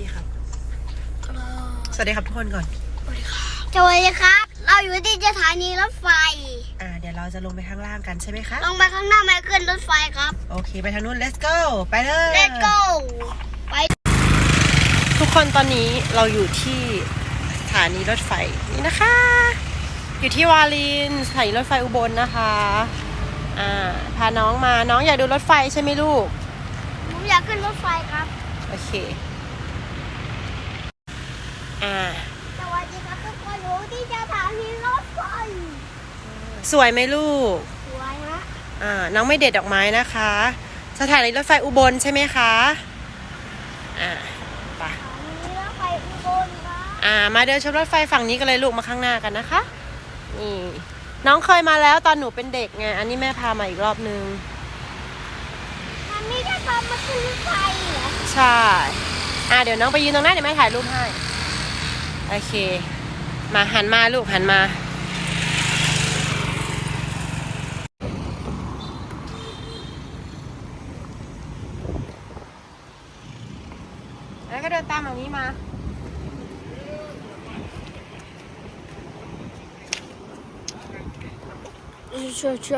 พี่ครับ สวัสดีครับทุกคนก่อน สวัสดีครับ เราอยู่ที่สถานีรถไฟ อ่า เดี๋ยวเราจะลงไปข้างล่างกันใช่ไหมคะ ลงไปข้างหน้าไม่ขึ้นรถไฟครับ โอเค ไปทางนู้น let's go ไปเลย Let's go ไป ทุกคนตอนนี้เราอยู่ที่สถานีรถไฟนี่นะคะ อยู่ที่วารินสถานีรถไฟอุบลนะคะ อ่า พาน้องมา น้องอยากดูรถไฟใช่ไหมลูก ผมอยากขึ้นรถไฟครับ โอเค อ่า สวัสดีครับทุกคนอยู่ที่สถานีรถไฟ สวยไหมลูก สวยฮะ อ่า น้องไม่เด็ดดอกไม้นะคะ สถานีรถไฟอุบลใช่ไหมคะ อ่าไปสถานีรถไฟอุบลครับอ่า มาเดินชมรถไฟฝั่งนี้กันเลยลูกมาข้างหน้ากันนะคะ นี่ น้องเคยมาแล้วตอนหนูเป็นเด็กไง อันนี้แม่พามาอีกรอบนึงมันไม่ได้ทำมาขึ้นรถไฟเหรอ ใช่ อ่าเดี๋ยวน้องไปยืนตรงนั้นเดี๋ยวแม่ถ่ายรูปให้ โอเค มาหันมาลูกหันมา แล้วก็เดินตามแบบนี้มาเชื่อเชื่